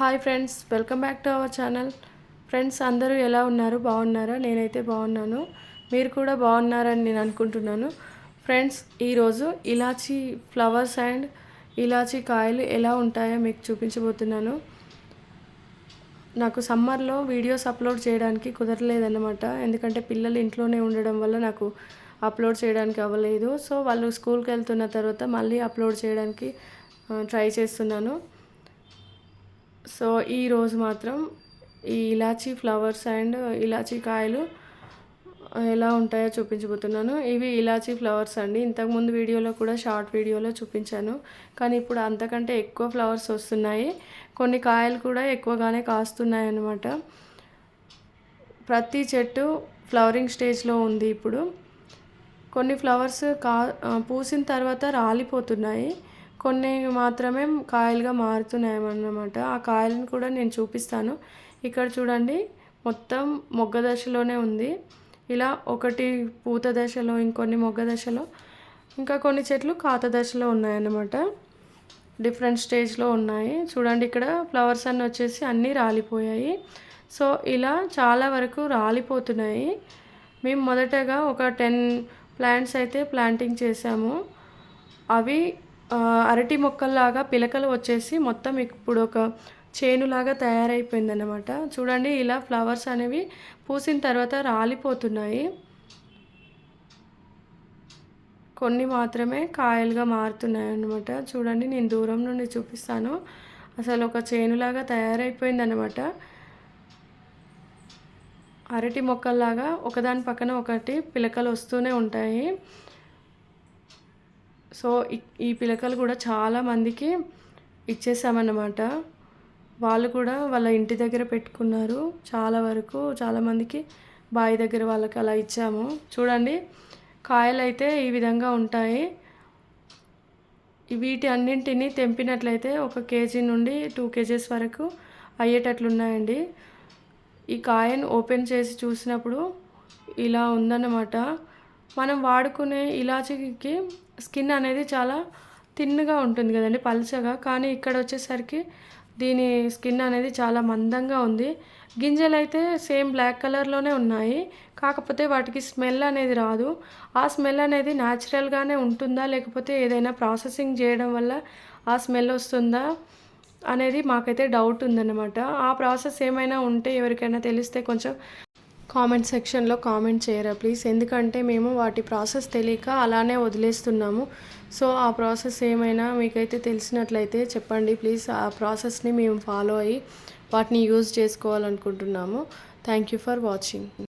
Hi friends welcome back to our channel. Friends అందరూ ఎలా ఉన్నారు? బాగున్నారా? నేనైతే బాగున్నాను. మీరు కూడా బాగున్నారని నేను అనుకుంటున్నాను. ఫ్రెండ్స్ ఈరోజు ఇలాచీ ఫ్లవర్స్ అండ్ ఇలాచీ కాయలు ఎలా ఉంటాయో మీకు చూపించబోతున్నాను. నాకు సమ్మర్లో వీడియోస్ అప్లోడ్ చేయడానికి కుదరలేదన్నమాట. ఎందుకంటే పిల్లలు ఇంట్లోనే ఉండడం వల్ల నాకు అప్లోడ్ చేయడానికి అవ్వలేదు. సో వాళ్ళు స్కూల్కి వెళ్తున్న తర్వాత మళ్ళీ అప్లోడ్ చేయడానికి ట్రై చేస్తున్నాను. సో ఈరోజు మాత్రం ఈ ఇలాచీ ఫ్లవర్స్ అండ్ ఇలాచీ కాయలు ఎలా ఉంటాయో చూపించబోతున్నాను. ఇవి ఇలాచీ ఫ్లవర్స్ అండి. ఇంతకుముందు వీడియోలో కూడా షార్ట్ వీడియోలో చూపించాను. కానీ ఇప్పుడు అంతకంటే ఎక్కువ ఫ్లవర్స్ వస్తున్నాయి. కొన్ని కాయలు కూడా ఎక్కువగానే కాస్తున్నాయి అన్నమాట. ప్రతి చెట్టు ఫ్లవరింగ్ స్టేజ్లో ఉంది ఇప్పుడు. కొన్ని ఫ్లవర్స్ కా పూసిన తర్వాత రాలిపోతున్నాయి. కొన్ని మాత్రమే కాయలుగా మారుతున్నాయి అన్నమాట ఆ కాయలను కూడా నేను చూపిస్తాను. ఇక్కడ చూడండి మొత్తం మొగ్గ దశలోనే ఉంది. ఇలా ఒకటి పూత దశలో ఇంకొన్ని మొగ్గ దశలో ఇంకా కొన్ని చెట్లు కాత దశలో ఉన్నాయన్నమాట. డిఫరెంట్ స్టేజ్లో ఉన్నాయి. చూడండి ఇక్కడ ఫ్లవర్స్ అన్నీ వచ్చేసి అన్నీ రాలిపోయాయి. సో ఇలా చాలా వరకు రాలిపోతున్నాయి. మేము మొదటగా ఒక టెన్ ప్లాంట్స్ అయితే ప్లాంటింగ్ చేసాము. అవి అరటి మొక్కల్లాగా పిలకలు వచ్చేసి మొత్తం ఇప్పుడు ఒక చేనులాగా తయారైపోయిందన్నమాట. చూడండి ఇలా ఫ్లవర్స్ అనేవి పూసిన తర్వాత రాలిపోతున్నాయి. కొన్ని మాత్రమే కాయలుగా మారుతున్నాయి అన్నమాట చూడండి నేను దూరం నుండి చూపిస్తాను. అసలు ఒక చేనులాగా తయారైపోయిందన్నమాట. అరటి మొక్కల్లాగా ఒకదాని పక్కన ఒకటి పిలకలు వస్తూనే ఉంటాయి. సో ఈ పిలకలు కూడా చాలా మందికి ఇచ్చేసామన్నమాట. వాళ్ళు కూడా వాళ్ళ ఇంటి దగ్గర పెట్టుకున్నారు. చాలా వరకు చాలామందికి బావి దగ్గర వాళ్ళకి అలా ఇచ్చాము. చూడండి కాయలు అయితే ఈ విధంగా ఉంటాయి. వీటి అన్నింటినీ తెంపినట్లయితే ఒక కేజీ నుండి టూ కేజీస్ వరకు అయ్యేటట్లున్నాయండి. ఈ కాయను ఓపెన్ చేసి చూసినప్పుడు ఇలా ఉందన్నమాట. మనం వాడుకునే ఇలాచీకి స్కిన్ అనేది చాలా థిన్గా ఉంటుంది కదండి పలుచగా. కానీ ఇక్కడ వచ్చేసరికి దీని స్కిన్ అనేది చాలా మందంగా ఉంది. గింజలు అయితే సేమ్ బ్లాక్ కలర్లోనే ఉన్నాయి. కాకపోతే వాటికి స్మెల్ అనేది రాదు. ఆ స్మెల్ అనేది న్యాచురల్గానే ఉంటుందా లేకపోతే ఏదైనా ప్రాసెసింగ్ చేయడం వల్ల ఆ స్మెల్ వస్తుందా అనేది మాకైతే డౌట్ ఉందన్నమాట. ఆ ప్రాసెస్ ఏమైనా ఉంటే ఎవరికైనా తెలిస్తే కొంచెం కామెంట్ సెక్షన్లో కామెంట్ చేయరా ప్లీజ్. ఎందుకంటే మేము వాటి ప్రాసెస్ తెలియక అలానే వదిలేస్తున్నాము. సో ఆ ప్రాసెస్ ఏమైనా మీకైతే తెలిసినట్లయితే చెప్పండి ప్లీజ్. ఆ ప్రాసెస్ని మేము ఫాలో అయ్యి వాటిని use చేసుకోవాలనుకుంటున్నాము. Thank you for watching.